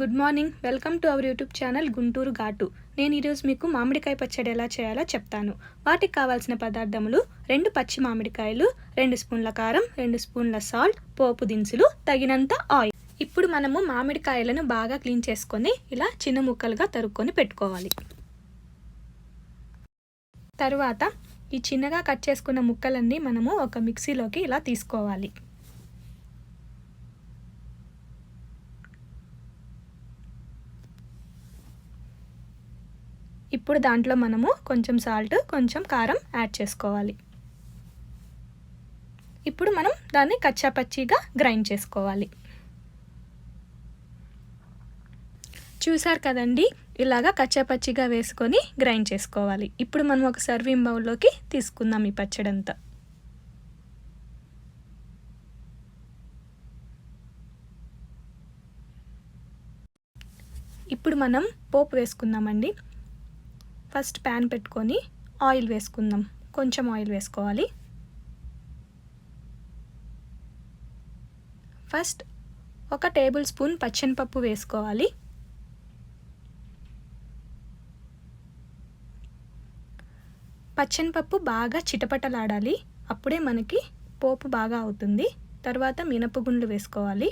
Good morning. Welcome to our YouTube channel Guntur Ghatu. నేను ఈరోజు మీకు మామిడికాయ పచ్చడి ఎలా చేయాలో చెప్తాను. వాటికి కావాల్సిన పదార్థములు రెండు పచ్చి మామిడికాయలు రెండు స్పూన్ల కారం రెండు స్పూన్ల సాల్ట్ పోపు దినుసులు తగినంత ఆయిల్. ఇప్పుడు మనము మామిడికాయలను బాగా క్లీన్ చేసుకొని ఇలా చిన్న ముక్కలుగా తరుక్కొని పెట్టుకోవాలి. తరువాత ఈ చిన్నగా కట్ చేసుకున్న ముక్కలన్నీ మనము ఒక మిక్సీలోకి ఇలా తీసుకోవాలి. ఇప్పుడు దాంట్లో మనము కొంచెం సాల్ట్ కొంచెం కారం యాడ్ చేసుకోవాలి. ఇప్పుడు మనం దాన్ని కచ్చాపచ్చిగా గ్రైండ్ చేసుకోవాలి. చూసారు కదండి? ఇలాగా కచ్చాపచ్చిగా వేసుకొని గ్రైండ్ చేసుకోవాలి. ఇప్పుడు మనం ఒక సర్వింగ్ బౌల్లోకి తీసుకుందాం ఈ పచ్చడంతా. ఇప్పుడు మనం పోపు వేసుకుందామండి. ఫస్ట్ ప్యాన్ పెట్టుకొని ఆయిల్ వేసుకుందాం. కొంచెం ఆయిల్ వేసుకోవాలి. ఫస్ట్ ఒక టేబుల్ స్పూన్ పచ్చనిపప్పు వేసుకోవాలి. పచ్చనిపప్పు బాగా చిటపటలాడాలి. అప్పుడే మనకి పోపు బాగా అవుతుంది. తర్వాత మినపగుండ్లు వేసుకోవాలి.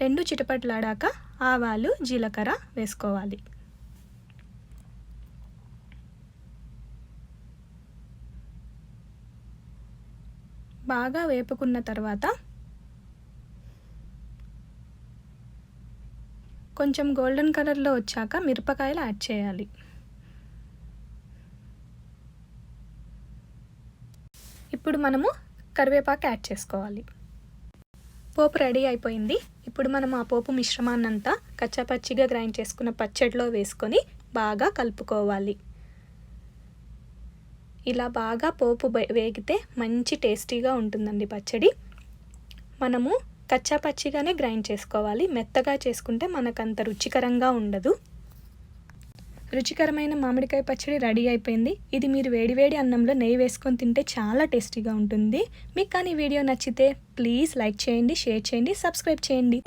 రెండు చిటపటలాడాక ఆవాలు జీలకర్ర వేసుకోవాలి. బాగా వేపుకున్న తర్వాత కొంచెం గోల్డెన్ కలర్లో వచ్చాక మిరపకాయలు యాడ్ చేయాలి. ఇప్పుడు మనము కరివేపాకు యాడ్ చేసుకోవాలి. పోపు రెడీ అయిపోయింది. ఇప్పుడు మనం ఆ పోపు మిశ్రమాన్నంతా కచ్చాపచ్చిగా గ్రైండ్ చేసుకున్న పచ్చడిలో వేసుకొని బాగా కలుపుకోవాలి. ఇలా బాగా పోపు వేగితే మంచి టేస్టీగా ఉంటుందండి పచ్చడి. మనము కచ్చా పచ్చిగానే గ్రైండ్ చేసుకోవాలి. మెత్తగా చేసుకుంటే మనకు అంత రుచికరంగా ఉండదు. రుచికరమైన మామిడికాయ పచ్చడి రెడీ అయిపోయింది. ఇది మీరు వేడివేడి అన్నంలో నెయ్యి వేసుకొని తింటే చాలా టేస్టీగా ఉంటుంది. మీకు కానీ వీడియో నచ్చితే ప్లీజ్ లైక్ చేయండి షేర్ చేయండి సబ్స్క్రైబ్ చేయండి.